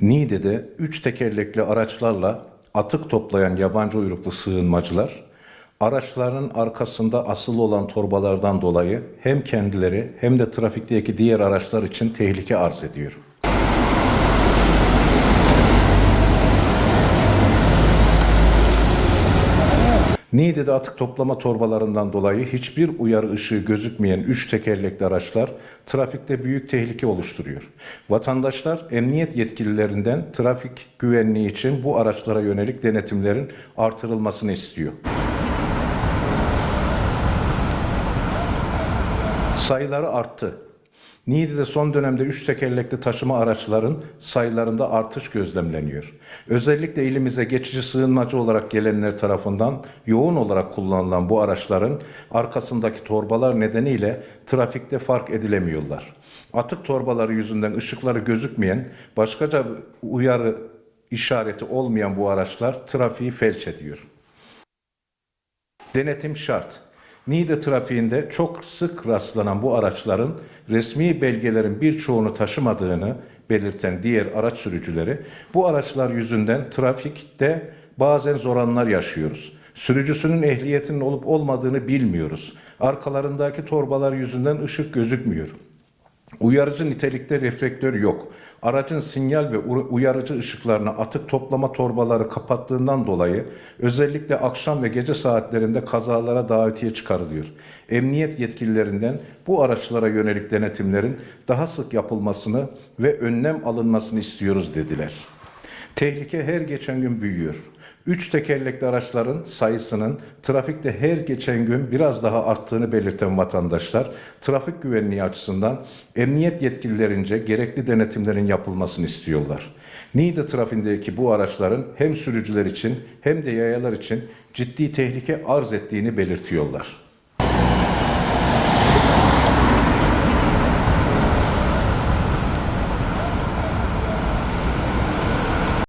Niğde'de üç tekerlekli araçlarla atık toplayan yabancı uyruklu sığınmacılar, araçların arkasında asılı olan torbalardan dolayı hem kendileri hem de trafikteki diğer araçlar için tehlike arz ediyor. Niğde'de atık toplama torbalarından dolayı hiçbir uyarı ışığı gözükmeyen üç tekerlekli araçlar trafikte büyük tehlike oluşturuyor. Vatandaşlar emniyet yetkililerinden trafik güvenliği için bu araçlara yönelik denetimlerin artırılmasını istiyor. Sayıları arttı. Niğde'de son dönemde üç tekerlekli taşıma araçların sayılarında artış gözlemleniyor. Özellikle ilimize geçici sığınmacı olarak gelenler tarafından yoğun olarak kullanılan bu araçların arkasındaki torbalar nedeniyle trafikte fark edilemiyorlar. Atık torbaları yüzünden ışıkları gözükmeyen, başkaca uyarı işareti olmayan bu araçlar trafiği felç ediyor. Denetim şart. Niğde trafiğinde çok sık rastlanan bu araçların resmi belgelerin birçoğunu taşımadığını belirten diğer araç sürücüleri bu araçlar yüzünden trafikte bazen zor anlar yaşıyoruz. Sürücüsünün ehliyetinin olup olmadığını bilmiyoruz. Arkalarındaki torbalar yüzünden ışık gözükmüyor. Uyarıcı nitelikte reflektör yok. Aracın sinyal ve uyarıcı ışıklarını atık toplama torbaları kapattığından dolayı özellikle akşam ve gece saatlerinde kazalara davetiye çıkarılıyor. Emniyet yetkililerinden bu araçlara yönelik denetimlerin daha sık yapılmasını ve önlem alınmasını istiyoruz dediler. Tehlike her geçen gün büyüyor. Üç tekerlekli araçların sayısının trafikte her geçen gün biraz daha arttığını belirten vatandaşlar, trafik güvenliği açısından emniyet yetkililerince gerekli denetimlerin yapılmasını istiyorlar. Niğde trafiğindeki bu araçların hem sürücüler için hem de yayalar için ciddi tehlike arz ettiğini belirtiyorlar.